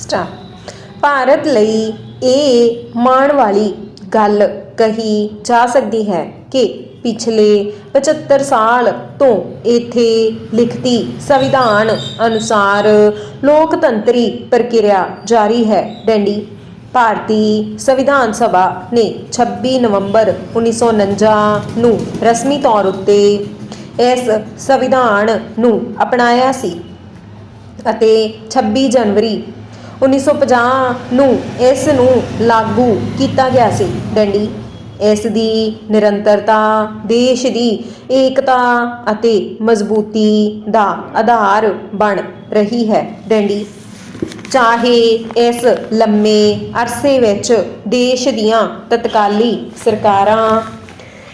Star Bharat ਲਈ ਇਹ ਮਾਣ ਵਾਲੀ ਗੱਲ ਕਹੀ ਜਾ ਸਕਦੀ ਹੈ ਕਿ ਪਿਛਲੇ 75 ਸਾਲ ਤੋਂ ਇੱਥੇ ਲਿਖਤੀ ਸੰਵਿਧਾਨ ਅਨੁਸਾਰ ਲੋਕਤੰਤਰੀ ਪ੍ਰਕਿਰਿਆ ਜਾਰੀ ਹੈ। ਡੈਂਡੀ, ਭਾਰਤੀ ਸੰਵਿਧਾਨ ਸਭਾ ਨੇ 26 ਨਵੰਬਰ 1949 ਨੂੰ ਰਸਮੀ ਤੌਰ ਉੱਤੇ ਇਸ ਸੰਵਿਧਾਨ ਨੂੰ ਅਪਣਾਇਆ ਸੀ ਅਤੇ 26 ਜਨਵਰੀ 1950 ਨੂੰ ਇਸ ਨੂੰ ਲਾਗੂ ਕੀਤਾ ਗਿਆ ਸੀ। ਡੰਡੀ, ਇਸ ਦੀ ਨਿਰੰਤਰਤਾ, ਦੇਸ਼ ਦੀ ਏਕਤਾ ਅਤੇ ਮਜ਼ਬੂਤੀ ਦਾ ਆਧਾਰ ਬਣ ਰਹੀ ਹੈ। ਡੰਡੀ, ਚਾਹੇ ਇਸ ਲੰਮੇ ਅਰਸੇ ਵਿੱਚ ਦੇਸ਼ ਦੀਆਂ ਤਤਕਾਲੀ ਸਰਕਾਰਾਂ,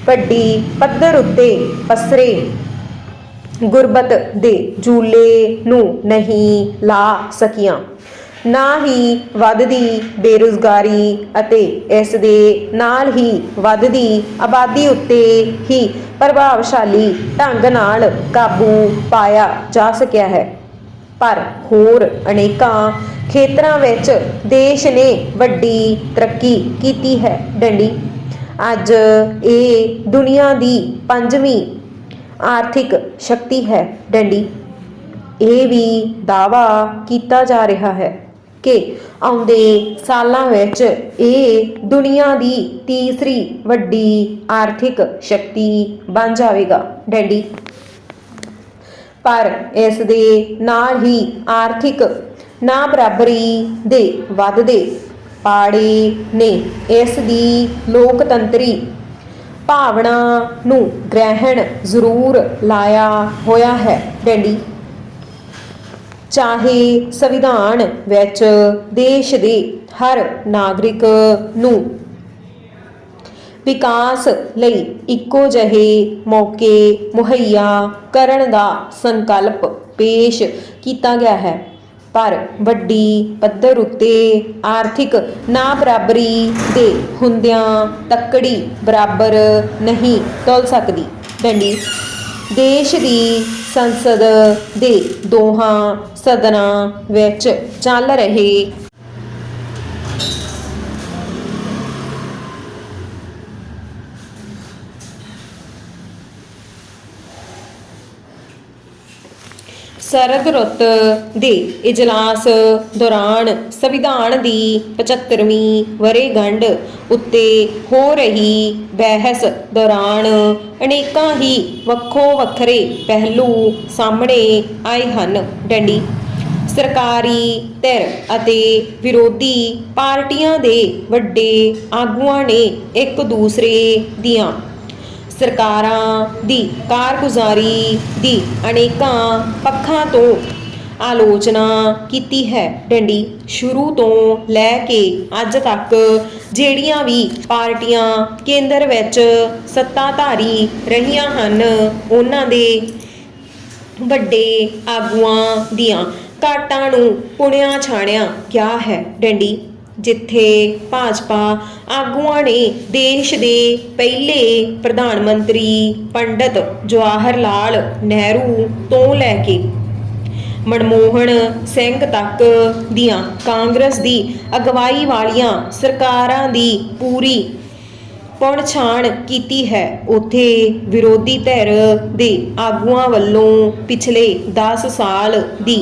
ਵੱਡੀ ਪੱਧਰ ਉੱਤੇ ਪਸਰੇ ਗੁਰਬਤ ਦੇ ਝੂਲੇ ਨੂੰ ਨਹੀਂ ਲਾ ਸਕੀਆਂ ਨਾ ਹੀ ਵੱਧਦੀ ਬੇਰੁਜ਼ਗਾਰੀ ਅਤੇ ਇਸ ਦੇ ਨਾਲ ਹੀ ਵੱਧਦੀ ਆਬਾਦੀ ਉੱਤੇ ਹੀ ਪ੍ਰਭਾਵਸ਼ਾਲੀ ਢੰਗ ਨਾਲ ਕਾਬੂ ਪਾਇਆ ਜਾ ਸਕਿਆ ਹੈ। ਪਰ ਹੋਰ ਅਨੇਕਾਂ ਖੇਤਰਾਂ ਵਿੱਚ ਦੇਸ਼ ਨੇ ਵੱਡੀ ਤਰੱਕੀ ਕੀਤੀ ਹੈ। ਡੰਡੀ, ਅੱਜ ਇਹ ਦੁਨੀਆ ਦੀ ਪੰਜਵੀਂ ਆਰਥਿਕ ਸ਼ਕਤੀ ਹੈ। ਡੰਡੀ, ਇਹ ਵੀ ਦਾਵਾ ਕੀਤਾ ਜਾ ਰਿਹਾ ਹੈ। ਕਿ ਆਉਂਦੇ ਸਾਲਾਂ ਵਿੱਚ ਇਹ ਦੁਨੀਆ ਦੀ ਤੀਸਰੀ ਵੱਡੀ ਆਰਥਿਕ ਸ਼ਕਤੀ ਬਣ ਜਾਵੇਗਾ। ਡੈਡੀ। ਪਰ ਇਸ ਦੇ ਨਾਲ ਹੀ ਆਰਥਿਕ ਨਾ ਬਰਾਬਰੀ ਦੇ ਵੱਧਦੇ ਪਾੜੇ ਨੇ ਇਸ ਦੀ ਲੋਕਤੰਤਰੀ ਭਾਵਨਾ ਨੂੰ ਗ੍ਰਹਿਣ ਜ਼ਰੂਰ ਲਾਇਆ ਹੋਇਆ ਹੈ। ਡੈਡੀ। ਚਾਹੇ ਸੰਵਿਧਾਨ ਵਿੱਚ ਦੇਸ਼ ਦੇ ਹਰ ਨਾਗਰਿਕ ਨੂੰ ਵਿਕਾਸ ਲਈ ਇੱਕੋ ਜਿਹੇ ਮੌਕੇ ਮੁਹੱਈਆ ਕਰਨ ਦਾ ਸੰਕਲਪ ਪੇਸ਼ ਕੀਤਾ ਗਿਆ ਹੈ। ਪਰ ਵੱਡੀ ਪੱਧਰ ਉੱਤੇ ਆਰਥਿਕ ਨਾ ਬਰਾਬਰੀ ਦੇ ਹੁੰਦਿਆਂ ਤੱਕੜੀ ਬਰਾਬਰ ਨਹੀਂ ਤੁਲ ਸਕਦੀ। ਡੰਡੀ ਦੇਸ਼ ਦੀ ਸੰਸਦ ਦੇ ਦੋਹਾਂ ਸਦਨਾਂ ਵਿੱਚ ਚੱਲ ਰਹੇ ਸਰਦ ਰੁੱਤ ਦੇ ਇਜਲਾਸ ਦੌਰਾਨ ਸੰਵਿਧਾਨ ਦੀ 75ਵੀਂ ਵਰੇਗੰਢ ਉੱਤੇ ਹੋ ਰਹੀ ਬਹਿਸ ਦੌਰਾਨ ਅਨੇਕਾਂ ਹੀ ਵੱਖੋ ਵੱਖਰੇ ਪਹਿਲੂ ਸਾਹਮਣੇ ਆਏ ਹਨ। ਡੰਡੀ, ਸਰਕਾਰੀ ਧਿਰ ਅਤੇ ਵਿਰੋਧੀ ਪਾਰਟੀਆਂ ਦੇ ਵੱਡੇ ਆਗੂਆਂ ਨੇ ਇੱਕ ਦੂਸਰੇ ਦੀਆਂ ਸਰਕਾਰਾਂ ਦੀ, ਕਾਰਗੁਜ਼ਾਰੀ ਦੀ ਅਨੇਕਾਂ ਪੱਖਾਂ ਤੋਂ ਆਲੋਚਨਾ ਕੀਤੀ ਹੈ। ਡੰਡੀ, ਸ਼ੁਰੂ ਤੋਂ ਲੈ ਕੇ ਅੱਜ ਤੱਕ ਜਿਹੜੀਆਂ ਵੀ ਪਾਰਟੀਆਂ ਕੇਂਦਰ ਵਿੱਚ ਸੱਤਾਧਾਰੀ ਰਹੀਆਂ ਹਨ, ਉਹਨਾਂ ਦੇ ਵੱਡੇ ਆਗੂਆਂ ਦੀਆਂ ਘਾਟਾਂ ਨੂੰ ਪੁਣਿਆ ਛਾਣਿਆ ਗਿਆ ਹੈ? ਡੰਡੀ ਜਿੱਥੇ ਭਾਜਪਾ ਆਗੂਆਂ ਨੇ ਦੇਸ਼ ਦੇ ਪਹਿਲੇ ਪ੍ਰਧਾਨ ਮੰਤਰੀ ਪੰਡਤ ਜਵਾਹਰ ਲਾਲ ਨਹਿਰੂ ਤੋਂ ਲੈ ਕੇ ਮਨਮੋਹਨ ਸਿੰਘ ਤੱਕ ਦੀਆਂ ਕਾਂਗਰਸ ਦੀ ਅਗਵਾਈ ਵਾਲੀਆਂ ਸਰਕਾਰਾਂ ਦੀ ਪੂਰੀ ਪਣਛਾਣ ਕੀਤੀ ਹੈ। ਉਥੇ ਵਿਰੋਧੀ ਧਿਰ ਦੇ ਆਗੂਆਂ ਵੱਲੋਂ ਪਿਛਲੇ 10 ਸਾਲ ਦੀ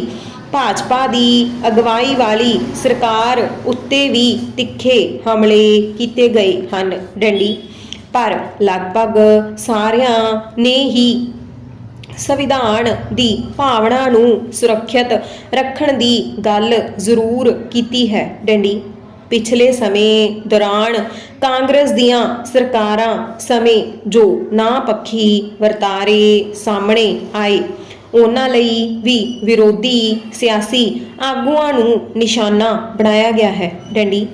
ਭਾਜਪਾ ਦੀ ਅਗਵਾਈ ਵਾਲੀ ਸਰਕਾਰ ਉੱਤੇ ਵੀ ਤਿੱਖੇ ਹਮਲੇ ਕੀਤੇ ਗਏ ਹਨ ਡੰਡੀ। ਪਰ ਲਗਭਗ ਸਾਰਿਆਂ ਨੇ ਹੀ ਸੰਵਿਧਾਨ ਦੀ ਭਾਵਨਾ ਨੂੰ ਸੁਰੱਖਿਅਤ ਰੱਖਣ ਦੀ ਗੱਲ ਜ਼ਰੂਰ ਕੀਤੀ ਹੈ ਡੰਡੀ। ਪਿਛਲੇ ਸਮੇਂ ਦੌਰਾਨ ਕਾਂਗਰਸ ਦੀਆਂ ਸਰਕਾਰਾਂ ਸਮੇਂ ਜੋ ਨਾ ਪੱਖੀ ਵਰਤਾਰੇ ਸਾਹਮਣੇ ਆਏ ਉਹਨਾਂ ਲਈ ਵੀ ਵਿਰੋਧੀ ਸਿਆਸੀ ਆਗੂਆਂ ਨੂੰ ਨਿਸ਼ਾਨਾ ਬਣਾਇਆ ਗਿਆ ਹੈ। ਡੰਡੀ,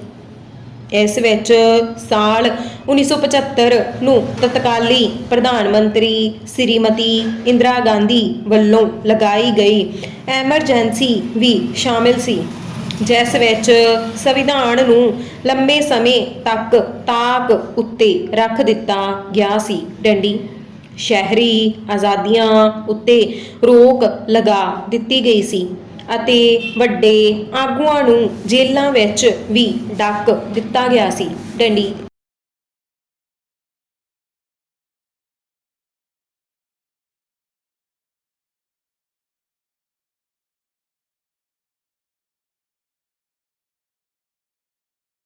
ਇਸ ਵਿੱਚ ਸਾਲ 1975 ਨੂੰ ਤਤਕਾਲੀ ਪ੍ਰਧਾਨ ਮੰਤਰੀ ਸ੍ਰੀਮਤੀ ਇੰਦਰਾ ਗਾਂਧੀ ਵੱਲੋਂ ਲਗਾਈ ਗਈ ਐਮਰਜੈਂਸੀ ਵੀ ਸ਼ਾਮਿਲ ਸੀ, ਜਿਸ ਵਿੱਚ ਸੰਵਿਧਾਨ ਨੂੰ ਲੰਬੇ ਸਮੇਂ ਤੱਕ ਤਾਕ ਉੱਤੇ ਰੱਖ ਦਿੱਤਾ ਗਿਆ ਸੀ। ਡੰਡੀ ਸ਼ਹਿਰੀ ਆਜ਼ਾਦੀਆਂ ਉੱਤੇ ਰੋਕ ਲਗਾ ਦਿੱਤੀ ਗਈ ਸੀ ਅਤੇ ਵੱਡੇ ਆਗੂਆਂ ਨੂੰ ਜੇਲ੍ਹਾਂ ਵਿੱਚ ਵੀ ਡੱਕ ਦਿੱਤਾ ਗਿਆ ਸੀ। ਡੰਡੀ